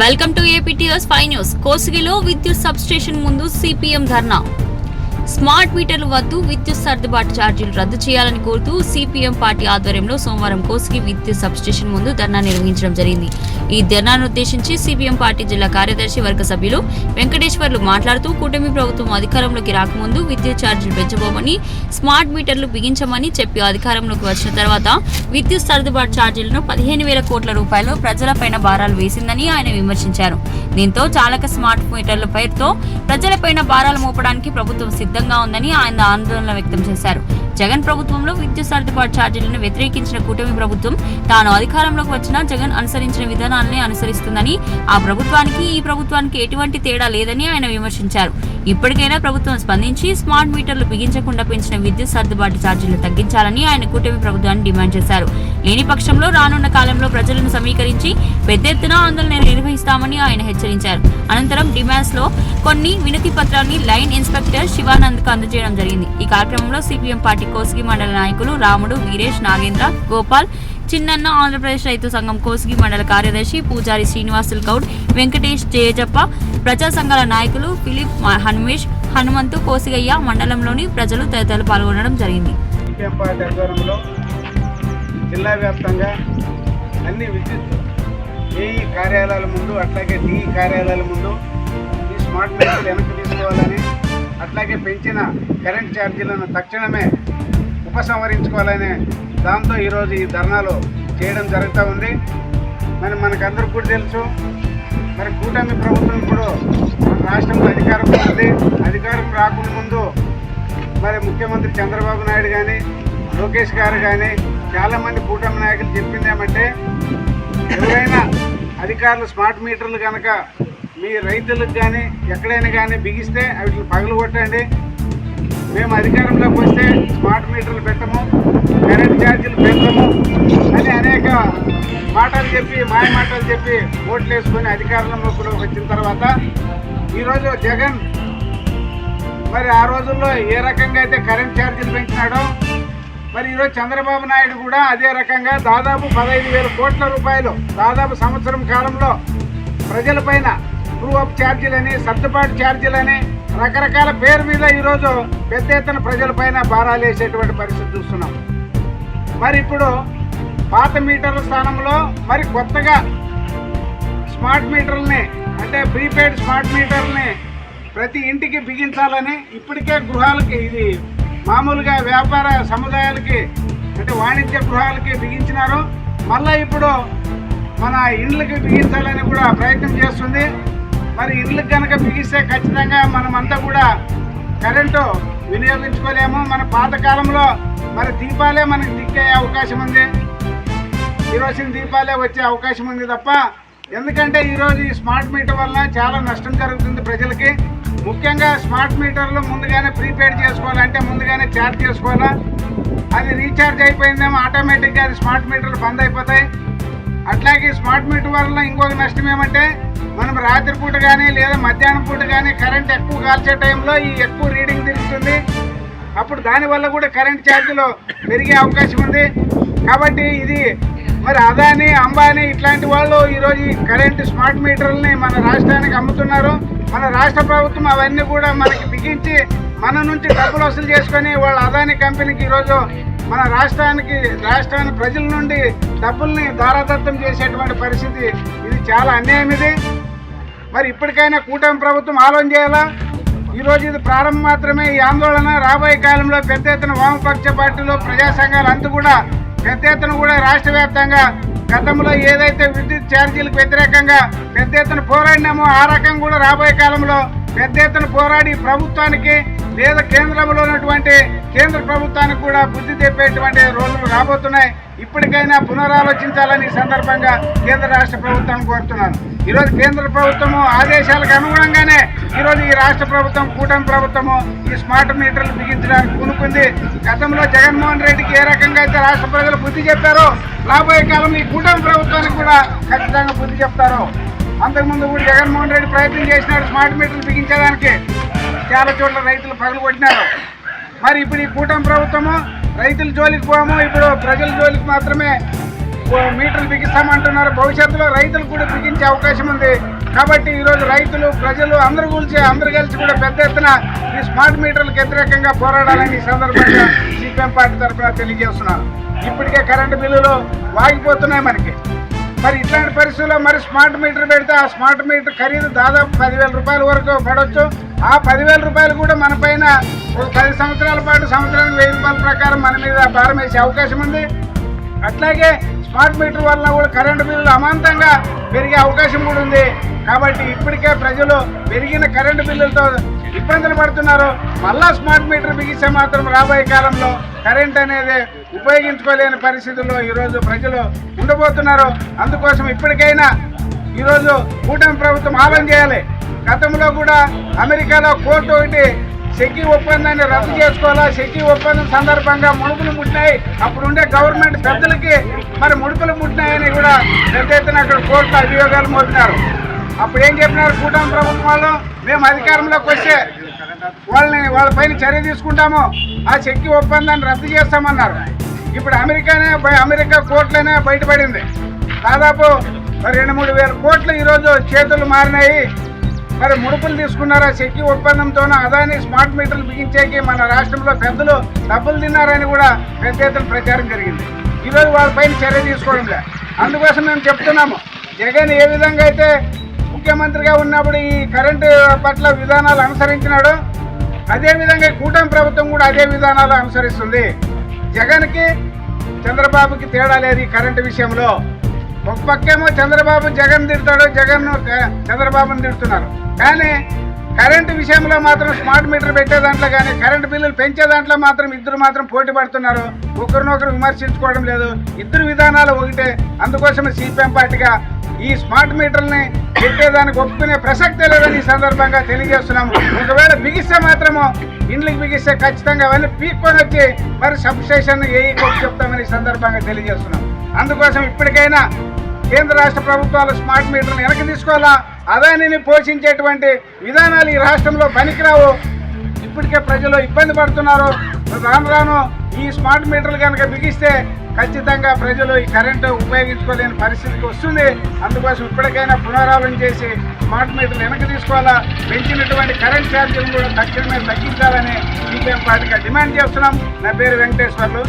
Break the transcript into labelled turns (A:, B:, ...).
A: Welcome to APTS five news. కోసిగిలో విద్యుత్ substation ముందు CPM ధర్నా. Smart మీటర్లు వద్దు విద్యుత్ సర్దుబాటు ఛార్జీలు రద్దు చేయాలని కోరుతూ సిపిఎం పార్టీ ఆధ్వర్యంలో సోమవారం కోసికి విద్యుత్ సబ్స్టేషన్ ముందు ధర్నా నిర్వహించడం జరిగింది. ఈ ధర్నాను ఉద్దేశించి సిపిఎం పార్టీ జిల్లా కార్యదర్శి వర్గ సభ్యులు వెంకటేశ్వర్లు మాట్లాడుతూ కూటమి ప్రభుత్వం అధికారంలోకి రాకముందు విద్యుత్ ఛార్జీలు పెంచబోమని స్మార్ట్ మీటర్లు బిగించమని చెప్పి అధికారంలోకి వచ్చిన తర్వాత విద్యుత్ సర్దుబాటు ఛార్జీలను పదిహేను వేల కోట్ల రూపాయలు ప్రజలపైన భారాలు వేసిందని ఆయన విమర్శించారు. దీంతో చాలక స్మార్ట్ మీటర్ల పేరుతో ప్రజలపైన భారాలు మోపడానికి ప్రభుత్వం సిద్ధంగా ఉందని ఆయన ఆందోళన వ్యక్తం చేశారు. జగన్ ప్రభుత్వంలో విద్యుత్ సర్దుబాటు ఛార్జీలను వ్యతిరేకించిన కూటమి ప్రభుత్వం తాను అధికారంలోకి వచ్చినా జగన్ అనుసరించిన విధానాలనే అనుసరిస్తుందని ఆ ప్రభుత్వానికి ఈ ప్రభుత్వానికి ఎటువంటి తేడా లేదని ఆయన విమర్శించారు. ఇప్పటికైనా ప్రభుత్వం స్పందించి స్మార్ట్ మీటర్లు బిగించకుండా పెంచిన విద్యుత్ సర్దుబాటు ఛార్జీలు తగ్గించాలని ఆయన కూటమి ప్రభుత్వాన్ని డిమాండ్ చేశారు. లేని పక్షంలో రానున్న కాలంలో ప్రజలను సమీకరించి పెద్ద ఎత్తున ఆందోళన నిర్వహిస్తామని ఆయన హెచ్చరించారు. అనంతరం డిమాండ్స్లో కొన్ని వినతి పత్రాన్ని లైన్ ఇన్స్పెక్టర్ శివానంద్కు అందజేయడం జరిగింది. ఈ కార్యక్రమంలో సిపిఎం పార్టీ కోసిగి మండల నాయకులు రాముడు వీరేష్ నాగేంద్ర గోపాల్ చిన్నన్న ఆంధ్రప్రదేశ్ రైతు సంఘం కోసిగి మండల కార్యదర్శి పూజారి శ్రీనివాసులు గౌడ్ వెంకటేష్ జయజప్ప ప్రజా సంఘాల నాయకులు ఫిలిప్ హన్మేష్ హనుమంతు కోసిగయ్య మండలంలోని ప్రజలు తదితరులు పాల్గొనడం జరిగింది.
B: జిల్లా వ్యాప్తంగా అన్ని విద్యుత్ ఏఈ కార్యాలయాల ముందు అట్లాగే డిఈ కార్యాలయాల ముందు ఈ స్మార్ట్ మీటర్లు వెనక్కి తీసుకోవాలని అట్లాగే పెంచిన కరెంట్ ఛార్జీలను తక్షణమే ఉపసంహరించుకోవాలనే దాంతో ఈరోజు ఈ ధర్నాలు చేయడం జరుగుతూ ఉంది. మరి మనకందరికి కూడా తెలుసు మరి కూటమి ప్రభుత్వం ఇప్పుడు మన రాష్ట్రంలో అధికారం ఉంది. అధికారం రాకుండా ముందు మరి ముఖ్యమంత్రి చంద్రబాబు నాయుడు కానీ లోకేష్ గారు కానీ చాలామంది కూటమి నాయకులు చెప్పింది ఏమంటే ఎవరైనా అధికారులు స్మార్ట్ మీటర్లు కనుక మీ రైతులకు కానీ ఎక్కడైనా కానీ బిగిస్తే వాటిని పగలు కొట్టండి మేము అధికారంలోకి వస్తే స్మార్ట్ మీటర్లు పెట్టము కరెంట్ ఛార్జీలు పెంచము అని అనేక మాటలు చెప్పి మాయ మాటలు చెప్పి ఓట్లు వేసుకొని అధికారంలోకి కూడా వచ్చిన తర్వాత ఈరోజు జగన్ మరి ఆ రోజుల్లో ఏ రకంగా అయితే కరెంట్ ఛార్జీలు పెంచినాడో మరి ఈరోజు చంద్రబాబు నాయుడు కూడా అదే రకంగా దాదాపు పదహైదు వేల కోట్ల రూపాయలు దాదాపు సంవత్సరం కాలంలో ప్రజలపైన ట్రూ ఆఫ్ ఛార్జీలని సర్దుబాటు ఛార్జీలని రకరకాల పేరు మీద ఈరోజు పెద్ద ఎత్తున ప్రజలపైన భారాలు వేసేటువంటి పరిస్థితి చూస్తున్నాం. మరి ఇప్పుడు పాత మీటర్ల స్థానంలో మరి కొత్తగా స్మార్ట్ మీటర్లని అంటే ప్రీపెయిడ్ స్మార్ట్ మీటర్ని ప్రతి ఇంటికి బిగించాలని ఇప్పటికే గృహాలకి ఇది మామూలుగా వ్యాపార సముదాయాలకి అంటే వాణిజ్య గృహాలకి బిగించినారు. మళ్ళీ ఇప్పుడు మన ఇండ్లకి బిగించాలని కూడా ప్రయత్నం చేస్తుంది. మరి ఇల్లు కనుక బిగిస్తే ఖచ్చితంగా మనమంతా కూడా కరెంటు వినియోగించుకోలేము. మన పాతకాలంలో మరి దీపాలే మనకి దిక్కే అవకాశం ఉంది. కిరోసిన్ దీపాలే వచ్చే అవకాశం ఉంది తప్ప ఎందుకంటే ఈరోజు ఈ స్మార్ట్ మీటర్ వల్ల చాలా నష్టం జరుగుతుంది ప్రజలకి. ముఖ్యంగా స్మార్ట్ మీటర్లు ముందుగానే ప్రీపెయిడ్ చేసుకోవాలంటే ముందుగానే ఛార్జ్ చేసుకోవాలా? అది రీఛార్జ్ అయిపోయిందేమో ఆటోమేటిక్గా అది స్మార్ట్ మీటర్లు బంద్ అయిపోతాయి. అట్లాగే స్మార్ట్ మీటర్ వల్ల ఇంకొక నష్టం ఏమంటే మనం రాత్రిపూట కానీ లేదా మధ్యాహ్నం పూట కానీ కరెంట్ ఎక్కువ కాల్చే టైంలో ఈ ఎక్కువ రీడింగ్ తిరుగుతుంది అప్పుడు దానివల్ల కూడా కరెంట్ ఛార్జీలు పెరిగే అవకాశం ఉంది. కాబట్టి ఇది మరి అదాని అంబానీ ఇట్లాంటి వాళ్ళు ఈరోజు ఈ కరెంటు స్మార్ట్ మీటర్లని మన రాష్ట్రానికి అమ్ముతున్నారు. మన రాష్ట్ర ప్రభుత్వం అవన్నీ కూడా మనకి బిగించి మన నుంచి డబ్బులు వసూలు చేసుకొని వాళ్ళ అదాని కంపెనీకి ఈరోజు మన రాష్ట్రానికి రాష్ట్రాన్ని ప్రజల నుండి డబ్బుల్ని దారాదత్తం చేసేటువంటి పరిస్థితి ఇది చాలా అన్యాయం ఇది. మరి ఇప్పటికైనా కూటమి ప్రభుత్వం ఆలోచన చేయాలా? ఈరోజు ఇది ప్రారంభం మాత్రమే. ఈ ఆందోళన రాబోయే కాలంలో పెద్ద ఎత్తున వామపక్ష పార్టీలు ప్రజా సంఘాలు అంతా కూడా పెద్ద ఎత్తున కూడా రాష్ట్ర వ్యాప్తంగా గతంలో ఏదైతే విద్యుత్ ఛార్జీలకు వ్యతిరేకంగా పెద్ద ఎత్తున పోరాడినామో ఆ రకం కూడా రాబోయే కాలంలో పెద్ద ఎత్తున పోరాడి ప్రభుత్వానికి లేదా కేంద్రంలో ఉన్నటువంటి కేంద్ర ప్రభుత్వానికి కూడా బుద్ధి తెప్పేటువంటి రోజులు రాబోతున్నాయి. ఇప్పటికైనా పునరాలోచించాలని సందర్భంగా కేంద్ర రాష్ట్ర ప్రభుత్వాన్ని కోరుతున్నాను. ఈరోజు కేంద్ర ప్రభుత్వము ఆదేశాలకు అనుగుణంగానే ఈరోజు ఈ రాష్ట్ర ప్రభుత్వం కూటమి ప్రభుత్వము ఈ స్మార్ట్ మీటర్లు బిగించడానికి పూనుకుంది. గతంలో జగన్మోహన్ రెడ్డికి ఏ రకంగా అయితే రాష్ట్ర ప్రజలు బుద్ధి చెప్పారో రాబోయే కాలం ఈ కూటమి ప్రభుత్వానికి కూడా ఖచ్చితంగా బుద్ధి చెప్తారు. అంతకుముందు కూడా జగన్మోహన్ రెడ్డి ప్రయత్నం చేసినాడు స్మార్ట్ మీటర్లు బిగించడానికి. చాలా చోట్ల రైతులు పగలు కొట్టినారు. మరి ఇప్పుడు ఈ కూటమి ప్రభుత్వము రైతుల జోలికి పోము ఇప్పుడు ప్రజల జోలికి మాత్రమే మీటర్లు బిగిస్తామంటున్నారు. భవిష్యత్తులో రైతులు కూడా బిగించే అవకాశం ఉంది. కాబట్టి ఈరోజు రైతులు ప్రజలు అందరూ కూల్చి అందరూ కలిసి కూడా పెద్ద ఎత్తున ఈ స్మార్ట్ మీటర్లకు వ్యతిరేకంగా పోరాడాలని ఈ సందర్భంగా సిపిఎం పార్టీ తరఫున తెలియజేస్తున్నాను. ఇప్పటికే కరెంటు బిల్లులు వాగిపోతున్నాయి మనకి. మరి ఇట్లాంటి పరిస్థితుల్లో మరి స్మార్ట్ మీటర్ పెడితే ఆ స్మార్ట్ మీటర్ ఖరీదు దాదాపు పదివేల రూపాయల వరకు పడవచ్చు. ఆ పదివేల రూపాయలు కూడా మన పైన పది సంవత్సరాల పాటు సంవత్సరానికి వెయ్యి రూపాయల ప్రకారం మన మీద భారం వేసే అవకాశం ఉంది. అట్లాగే స్మార్ట్ మీటర్ వల్ల కూడా కరెంటు బిల్లులు అమాంతంగా పెరిగే అవకాశం కూడా ఉంది. కాబట్టి ఇప్పటికే ప్రజలు పెరిగిన కరెంటు బిల్లులతో ఇబ్బందులు పడుతున్నారు. మళ్ళా స్మార్ట్ మీటర్ బిగిస్తే మాత్రం రాబోయే కాలంలో కరెంట్ అనేది ఉపయోగించుకోలేని పరిస్థితుల్లో ఈరోజు ప్రజలు ఉండబోతున్నారు. అందుకోసం ఇప్పటికైనా ఈరోజు కూటమి ప్రభుత్వం ఆలోచన చేయాలి. గతంలో కూడా అమెరికాలో కోర్టు ఒకటి శక్తి ఒప్పందాన్ని రద్దు చేసుకోవాలా? శక్తి ఒప్పందం సందర్భంగా ముడుపులు ముట్టినాయి. అప్పుడు ఉండే గవర్నమెంట్ పెద్దలకి మరి ముడుపులు ముట్టినాయని కూడా పెద్ద ఎత్తున అక్కడ కోర్టు అభియోగాలు మోపినారు. అప్పుడు ఏం చెప్పినారు? కూటమి ప్రభుత్వం వాళ్ళు మేము అధికారంలోకి వస్తే వాళ్ళని వాళ్ళపైన చర్య తీసుకుంటాము. ఆ చెక్కి ఒప్పందాన్ని రద్దు చేస్తామన్నారు. ఇప్పుడు అమెరికానే అమెరికా కోర్టులోనే బయటపడింది. దాదాపు రెండు మూడు వేల కోట్లు ఈరోజు చేతులు మారినాయి. మరి ముడుపులు తీసుకున్నారా? చెక్కి ఒప్పందంతోనూ అదాని స్మార్ట్ మీటర్లు బిగించేకి మన రాష్ట్రంలో పెద్దలు డబ్బులు తిన్నారని కూడా పెద్ద ఎత్తున ప్రచారం జరిగింది. ఈరోజు వాళ్ళపైన చర్య తీసుకోవడం లే అందుకోసం మేము చెప్తున్నాము. జగన్ ఏ విధంగా అయితే ముఖ్యమంత్రిగా ఉన్నప్పుడు ఈ కరెంటు పట్ల విధానాలు అనుసరించినాడో అదేవిధంగా కూటమి ప్రభుత్వం కూడా అదే విధానాలు అనుసరిస్తుంది. జగన్కి చంద్రబాబుకి తేడా లేదు ఈ కరెంటు విషయంలో. ఒక పక్కేమో చంద్రబాబు జగన్ తిడతాడు జగన్ చంద్రబాబుని తిడుతున్నారు. కానీ కరెంటు విషయంలో మాత్రం స్మార్ట్ మీటర్ పెట్టే దాంట్లో కానీ కరెంటు బిల్లులు పెంచే దాంట్లో మాత్రం ఇద్దరు మాత్రం పోటీ పడుతున్నారు. ఒకరినొకరు విమర్శించుకోవడం లేదు. ఇద్దరు విధానాలు ఒకటే. అందుకోసమే సిపిఎం పార్టీగా ఈ స్మార్ట్ మీటర్ని పెట్టేదానికి ఒప్పుకునే ప్రసక్తే లేదని ఈ సందర్భంగా తెలియజేస్తున్నాము. ఒకవేళ బిగిస్తే మాత్రము ఇండ్లకి బిగిస్తే ఖచ్చితంగా అవన్నీ పీక్కొని వచ్చి మరి సబ్స్టేషన్ ఏ చెప్తామని ఈ సందర్భంగా తెలియజేస్తున్నాం. అందుకోసం ఇప్పటికైనా కేంద్ర రాష్ట్ర ప్రభుత్వాలు స్మార్ట్ మీటర్లు వెనక్కి తీసుకోవాలా? అదానిని పోషించేటువంటి విధానాలు ఈ రాష్ట్రంలో పనికిరావు. ఇప్పటికే ప్రజలు ఇబ్బంది పడుతున్నారు. రాను రాను ఈ స్మార్ట్ మీటర్లు కనుక బిగిస్తే ఖచ్చితంగా ప్రజలు ఈ కరెంటు ఉపయోగించుకోలేని పరిస్థితికి వస్తుంది. అందుకోసం ఇప్పటికైనా పునరావరణ చేసి స్మార్ట్ మీటర్లు వెనక్కి తీసుకోవాలా? పెంచినటువంటి కరెంట్ ఛార్జీలు కూడా తక్షణమే తగ్గించాలని సిపిఎం పార్టీగా డిమాండ్ చేస్తున్నాం. నా పేరు వెంకటేశ్వర్లు.